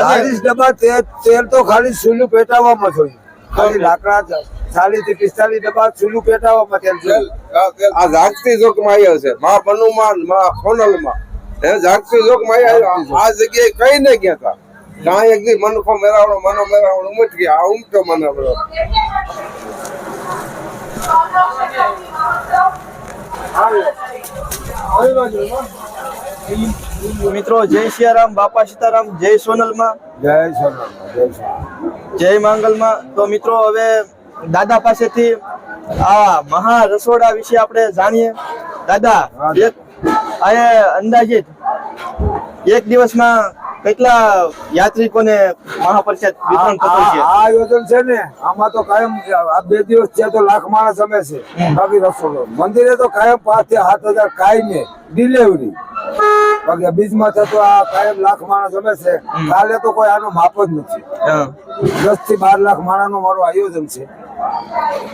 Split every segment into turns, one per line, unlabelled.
ચાલીસ ડબ્બા તેલ તેલ તો ખાલી સુલું પેટાવવામાં જોઈએ ખાલી લાકડા ચાલીસથી પિસ્તાલીસ ડબ્બા સુલું પેટાવવામાં તેલ જોઈએ.
આ જાગતી જોગમાં આવ્યો છે. માં બનુમાં માં સોનલમાં એ જાગતી જોગમાં આવ્યો આ જગ્યાએ કઈ ને ગયા હતા કાંઈ એક દી મનખો મેરાવડો મનો મેરાવડો ઉમટ ગયા આ ઉમટો મને બધો
મિત્રો જય સિયારામ બાપા સીતારામ જય સોનલમાં.
જય સોનામાં જય
માંગલમાં. તો મિત્રો હવે દાદા પાસેથી આ મહા રસોડા વિશે આપણે જાણીએ. દાદા. એક અંદાજિત એક દિવસમાં કેટલા યાત્રિકોને મહાપરિષદ વિતરણ થતું છે?
આ આયોજન છે ને આમાં તો કાયમ આ બે દિવસ ત્યાં તો લાખ માણસ અમે છે બાકી રસોડો. મંદિરે તો કાયમ પાંચથી સાત હજાર કાયમે ડિલિવરી બાકી બીજમાં થતો આ કાયમ લાખ માણસ અમે છે. કાલે તો કોઈ આનો માપ જ નથી. દસથી બાર લાખ માણસનું મારું આયોજન છે.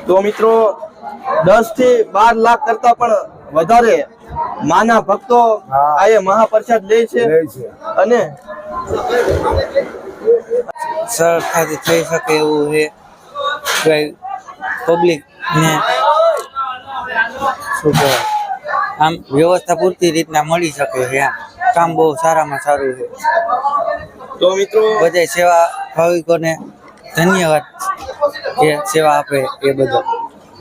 તો મિત્રો દસથી બાર લાખ કરતા પણ વધારે માના ભક્તો. આ મહાપ્રસાદ છે.
લે છે.
અને
સરળતાથી થઈ શકે એવું છે? પબ્લિક ને શું કહેવાય? આમ વ્યવસ્થા પૂરતી રીતના મળી શકે છે આમ કામ બહુ સારામાં સારું છે.
તો મિત્રો
બધા સેવા ભાવિકોને ધન્યવાદ કે સેવા આપે એ બદલ.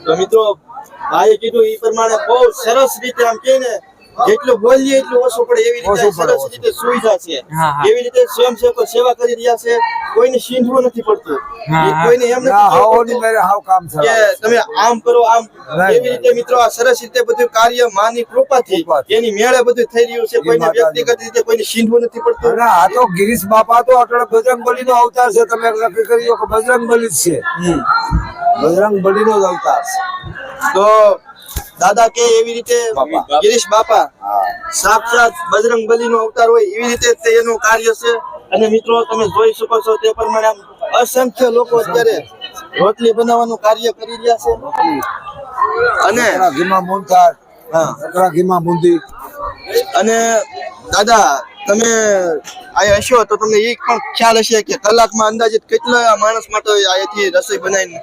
તો મિત્રો ભાઈએ કીધું એ પ્રમાણે બહુ સરસ રીતે આમ કે ને જેટલું બોલીએ એટલું ઓછું પડે એવી રીતે સરસ રીતે સુવિધા છે. એવી રીતે સ્વયંસેવકો સેવા કરી રહ્યા છે. કોઈને સીંધવું નથી પડતું. કોઈને એમ નથી
હાવ કામ
કે તમે આમ કરો આમ એવી રીતે મિત્રો આ સરસ રીતે બધું કાર્ય માની કૃપાથી. એની મેળે બધું થઈ રહ્યું છે. કોઈને. વ્યક્તિગત રીતે કોઈને સીંધવું નથી પડતું.
આ તો ગિરીશ બાપા તો અટલ બજરંગ બલી નો અવતાર છે. તમે નક્કી દો કે બજરંગ બલી જ છે.
હમ.
બલી નો જ અવતાર છે.
તો દાદા કે એવી રીતે ગિરીશ બાપા સાક્ષાત બજરંગ બલીનો અવતાર હોય એવી રીતે એનું કાર્ય છે. અને મિત્રો તમે જોઈ શકો છો તે પ્રમાણે અસંખ્ય લોકો અત્યારે રોટલી બનાવવાનું કાર્ય કરી રહ્યા છે. અને
ઘીમા અકરા ઘીમાં બુંદી
અને દાદા તમે અહીંયા હશો તો તમને એ પણ ખ્યાલ હશે કે કલાકમાં અંદાજિત કેટલા માણસ માટે અહીંયાથી રસોઈ બનાવીને?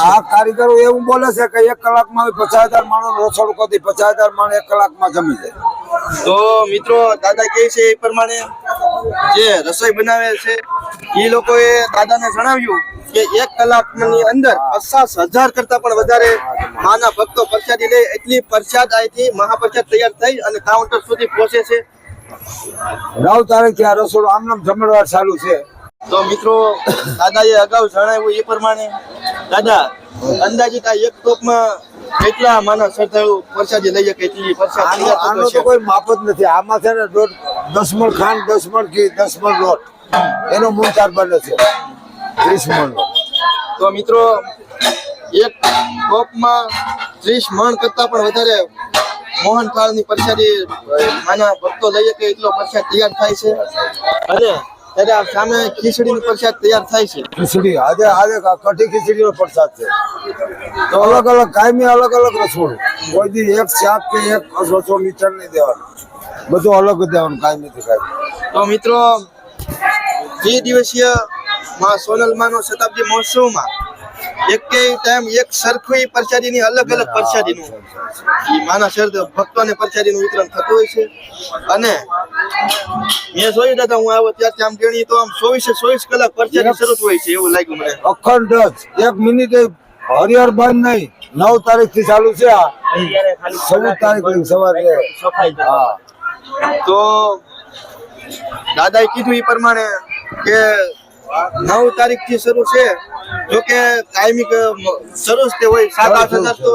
આ કારીગરો એવું બોલે છે કે એક કલાકમાં પચાસ હજાર માણસ રસોડું કરી પચાસ હજાર માણસ એક કલાકમાં જમી જાય
તો મિત્રો દાદા કહે છે એ પ્રમાણે જે રસોઈ બનાવે છે એ લોકોએ દાદાને જણાવ્યું કે એક કલાકની અંદર પચાસ હજાર કરતા પણ વધારે માના ભક્તો પ્રસાદી લે. એટલી પ્રસાદ અહીંથી મહાપ્રસાદ તૈયાર થઈ અને કાઉન્ટર સુધી પહોંચે છે.
નવ તારીખથી આ રસોડું આમનામ જમણવાર ચાલુ છે.
તો મિત્રો દાદાએ અગાઉ જણાવ્યું એ પ્રમાણે દાદા અંદાજિત આ એક ટોપમાં કેટલા માનવ શ્રદ્ધાળુ પરસાદી લઈ શકે એટલી પ્રસાદ
આનો તો કોઈ માપ જ નથી. આમાં છે ને દોઢ દસ મણ ખાંડ દસ મણ ઘી દસ મણ લોટ. એનો મૂંગથાળ બને છે. ત્રીસ મણ
તો મિત્રો એક ટોપમાં ત્રીસ મણ કરતા પણ વધારે મોહનથાળની પ્રસાદી માના ભક્તો લઈએ કે એટલો પ્રસાદ તૈયાર થાય છે. અને ત્યારે સામે ખીચડીનો પ્રસાદ તૈયાર થાય છે.
ખીચડી આજે આજે કઢી ખીચડીનો પ્રસાદ છે. તો અલગ અલગ કાયમી અલગ અલગ રસોડું. કોઈ દી એક શાક કે એક રસોડ નીચે નહીં દેવાનું. બધું અલગ દેવાનું કાયમી થી કાયમી.
તો મિત્રો ત્રિ દિવસીયમાં સોનલમાનો શતાબ્દી મહોત્સવમાં એકેય ટાઈમ એક સરખી પ્રસાદીની અલગ અલગ પ્રસાદીનું. નું માના શરદ ભક્તોને પ્રસાદીનું વિતરણ થતું હોય છે. અને મેં જોયું દાદા હું આવ્યો ત્યારથી આમ ગણી તો આમ ચોવીસે ચોવીસ કલાક પ્રસાદી શરૂ હોય છે એવું લાગ્યું મને.
અખંડ એક મિનિટ હરિહર બંધ નહીં. નવ તારીખથી ચાલુ છે આ. ચૌદ તારીખ સવારે.
તો દાદાએ કીધું એ પ્રમાણે કે નવ તારીખથી શરૂ છે. જો કે કાયમી શરૂ તે હોય સાત આઠ હજાર તો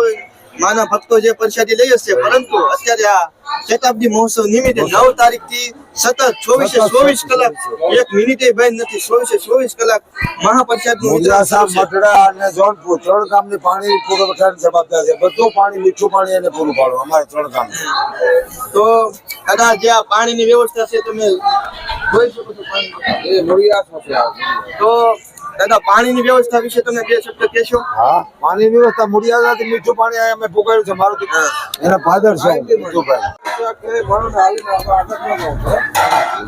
માના ભક્તો જે પ્રસાદી લઈ હશે. પરંતુ અત્યારે આ શતાબ્દી મહોત્સવ નિમિત્તે નવ તારીખથી સતત ચોવીસે ચોવીસ કલાક એક મિનિટે બંધ નથી ચોવીસે ચોવીસ કલાક મહાપ્રસાદનું
મોજાસા મટડા અને જોનપુર ત્રણ ગામની પાણી પુરવઠાની જવાબદાર છે. બધું પાણી મીઠું પાણી એને પૂરું પાડો. અમારે ત્રણ ગામ
તો કદાચ જે આ પાણીની વ્યવસ્થા છે તમે તો દાદા પાણીની વ્યવસ્થા વિશે તમે બે શબ્દ કહેશો?
હા પાણી વ્યવસ્થા મુડિયાદાથી મીઠું પાણી અમે પુગાડ્યું છે. મારું. એના ફાધર છે.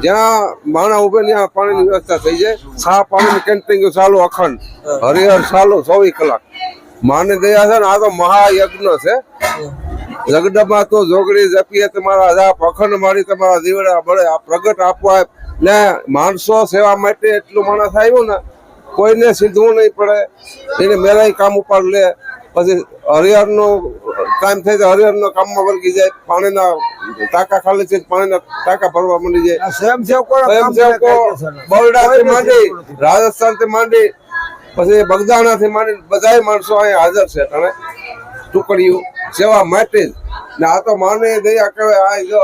જ્યાં માણા ઉભે ત્યાં પાણીની વ્યવસ્થા થઈ જાય. સા પાણીની કેન્ટિંગ ચાલુ અખંડ. હરિહર ચાલુ ચોવીસ કલાક. માને દયા છે ને આ તો મહાયજ્ઞ છે. લગ્નમાં તો જોગડી જપીએ તમારા અખંડ મારી તમારા દીવડા બળે આ પ્રગટ આપવા ને માણસો સેવા માટે એટલું માણસ આવ્યું ને કોઈને સીધવું નહીં પડે. એને મેળાઈ કામ ઉપર લે. પછી હરિહરનો ટાઈમ થાય તો હરિહરના કામમાં વળગી જાય. પાણીના ટાંકા ખાલી છે પાણીના ટાંકા ભરવા મળી જાય.
સ્વયંસેવકો
સ્વયંસેવકો બરોડાથી માંડી રાજસ્થાનથી માંડી પછી બગદાણાથી માંડી બધાય માણસો અહીંયા હાજર છે. તને ટુકડીઓ સેવા માટે જ. ને આ તો માને દયા કહેવાય. આ જો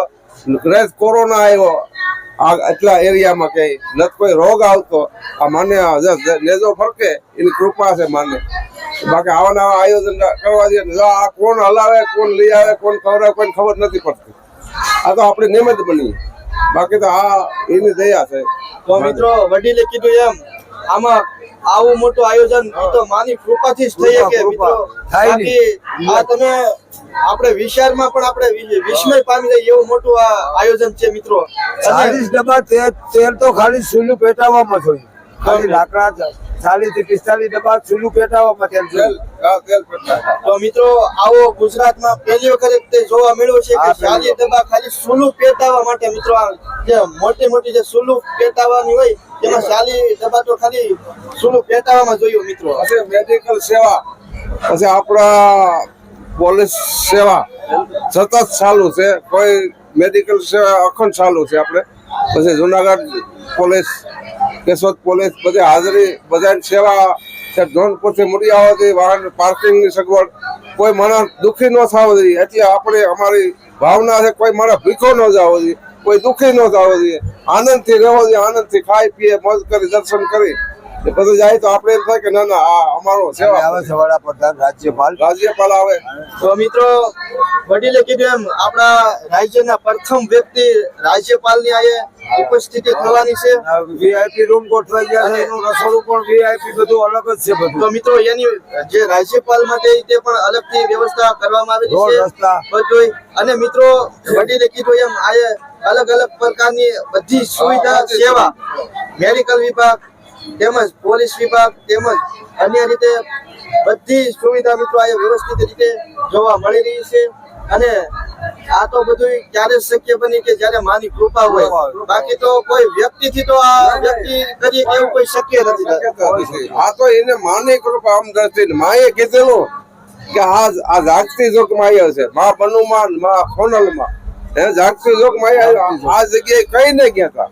કોરોના આવ્યો. આ એટલા એરિયામાં કે નથી કોઈ રોગ આવતો આ માને આ નેજો ફરકે એની કૃપા છે માને બાકી આવા નવા આયોજન કરવા દે આ કોણ હલાવે કોણ લઈ આવે કોણ ખવડાવે કોઈને ખબર નથી પડતી. આ તો આપણે નિયમિત બની. બાકી તો આ એની દયા છે.
તો મિત્રો વડીલે કીધું એમ આમાં આવું મોટું આયોજન તો માની કૃપાથી જ થઈ શકે મિત્રો. બાકી આ તમે આપણે વિચારમાં પણ આપણે વિસ્મય પામી જાય એવું મોટું આ આયોજન છે મિત્રો.
ચાલીસ ડબ્બા તેલ તો ખાલી સુલું પેટાવવામાં જોઈએ ખાલી લાકડા ચાલીસથી પિસ્તાલીસ ડબ્બા સુલું પેટાવવામાં તેલ
પડતા
તો મિત્રો આવો ગુજરાતમાં પહેલી વખત તે જોવા મળ્યું છે કે ચાલીસ ડબ્બા ખાલી સુલું પેટાવવા માટે મિત્રો જે મોટી મોટી જે સુલું પેટાવવાની હોય તેમાં ચાલીસ ડબ્બા તો ખાલી સુલું પેટાવામાં જોયું મિત્રો.
મેડિકલ સેવા. પછી આપણા પોલીસ સેવા સતત ચાલુ છે. કોઈ મેડિકલ સેવા અખંડ ચાલુ છે આપણે. પછી જુનાગઢ પોલીસ, કેશોદ પોલીસ બધી હાજરી, બધાની સેવા ધોનપુરથી મળી આવવાથી વાહન પાર્કિંગની સગવડ. કોઈ માણસ દુઃખી ન થવો જોઈએ. એટલે આપણે અમારી ભાવના છે કોઈ માણસ ભીખો ન જવો જોઈએ. કોઈ દુઃખી ન થવો જોઈએ. આનંદથી રહેવો જોઈએ. આનંદથી ખાઈ પીએ, મોજ કરી, દર્શન કરી. બધું જાય તો આપણે એમ થાય કે ના ના આ અમારો સેવા
આવે છે વડાપ્રધાન રાજ્યપાલ.
રાજ્યપાલ આવે.
તો મિત્રો વડીલે કીધું એમ આપણા રાજ્યના પ્રથમ વ્યક્તિ રાજ્યપાલની આયે ઉપસ્થિતિ થવાની છે.
વીઆઈપી રૂમ ગોઠવાઈ ગયા છે એનું રસોડું પણ વીઆઈપી બધું અલગ જ છે
તો મિત્રો એની જે રાજ્યપાલ માટે તે પણ અલગથી વ્યવસ્થા કરવામાં આવેલી
રોડ
છે
રસ્તા.
બધુંય. અને મિત્રો વડીલે કીધું એમ આયે અલગ અલગ પ્રકારની બધી સુવિધા સેવા મેડિકલ વિભાગ તેમજ પોલીસ વિભાગ તેમજ અન્ય રીતે બધી સુવિધા મિત્રો આ વ્યવસ્થિત રીતે જોવા મળી રહી છે. અને આ તો બધું ક્યારે શક્ય બની કે જયારે માની કૃપા હોય, બાકી તો કોઈ વ્યક્તિથી તો આ વ્યક્તિ કરી એવું કોઈ શક્ય નથી.
આ તો એને માની કૃપા આમ દ્રષ્ટિ માએ કીધેલું કે આ આ જાગતી જોક માયા છે. મા બનુમાન, મા સોનલમાં માં જાગતી જોક માયા આ જગ્યાએ કઈ ને ગયા હતા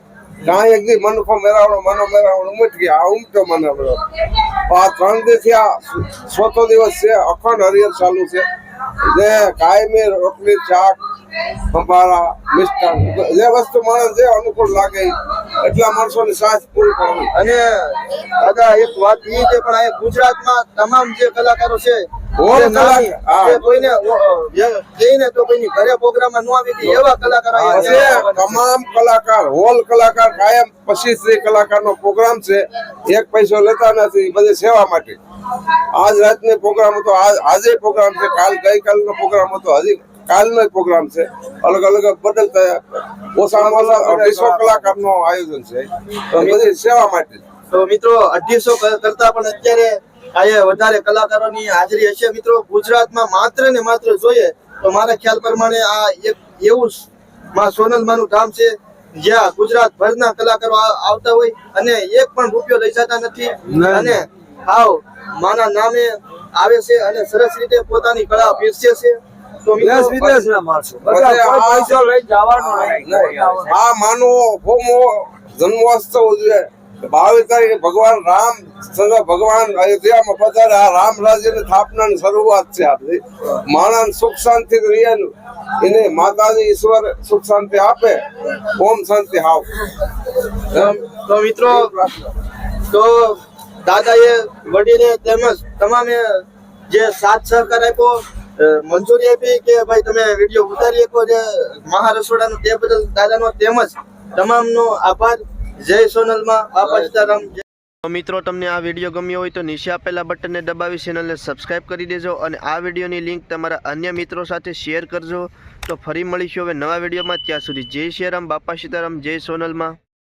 કાંઈ એક દી મનખો મેરાવડો, મનો મેરાવડો ઉમટ ગયા. આ ઉમટો મને આ ત્રણ દિવસથી આ ચોથો દિવસ છે. અખંડ હરિયર ચાલુ છે. જે કાયમી રોટલી, શાક, સંભારા, મિષ્ટાન. જે વસ્તુ માણસ જે અનુકૂળ લાગે એટલા માણસોની સાથ પૂરી પાડવી.
અને દાદા, એક વાત એ છે, પણ આ ગુજરાતમાં તમામ જે કલાકારો છે ન
તમામ કલાકાર હોલ કલાકાર કાયમ પચીસ કલાકાર નો પ્રોગ્રામ છે. એક પૈસો લેતા નથી બધી સેવા માટે. આજ રાતનો પ્રોગ્રામ હતો આજ પ્રોગ્રામ છે. કાલ ગઈકાલનો પ્રોગ્રામ હતો હજી કાલનો પ્રોગ્રામ છે. અલગ અલગ બદલતા ઓછામાં ઓછા અઢીસો કલાકાર નો આયોજન છે. બધી સેવા માટે.
તો મિત્રો અઢીસો કરતા પણ અત્યારે અહીંયા વધારે કલાકારોની હાજરી હશે મિત્રો. ગુજરાતમાં માત્ર ને માત્ર જોઈએ તો મારા ખ્યાલ પ્રમાણે આ એક એવું માં સોનલમાનું ગામ છે જ્યાં ગુજરાત ભરના કલાકારો આવતા હોય અને એક પણ રૂપિયો લઈ જતા નથી. અને આવ માના નામે આવે છે અને સરસ રીતે પોતાની કળા પીરસે છે.
માણસો.
આ- માનો હોમો જન્મોત્સવ છે. બાવીસ ભગવાન રામ ભગવાન અયોધ્યામાં પધારે આ રામ રાજ્યની સ્થાપનાની શરૂઆત છે આપણી. માણસ સુખ શાંતિ રહેલું એને માતાજી ઈશ્વર સુખ શાંતિ આપે. ઓમ શાંતિ હાવ.
તો- મિત્રો, તો દાદાએ વડીલે તેમજ તમામે જે સાથ સહકાર આપ્યો મંજૂરી આપી કે ભાઈ તમે વીડિયો ઉતારી શકો જે મહારસોડાનો તે બદલ દાદાનો તેમજ તમામનો આભાર. જય સોનલમાં બાપા સીતારામ
મિત્રો તમને આ વીડિયો ગમ્યો હોય તો નીચે આપેલા બટનને દબાવી ચેનલને સબસ્ક્રાઇબ કરી દેજો અને આ વિડીયોની લિંક તમારા અન્ય મિત્રો સાથે શેર કરજો. તો ફરી મળીશું હવે નવા વિડીયોમાં. ત્યાં સુધી જય સિયારામ બાપા સીતારામ જય સોનલમાં.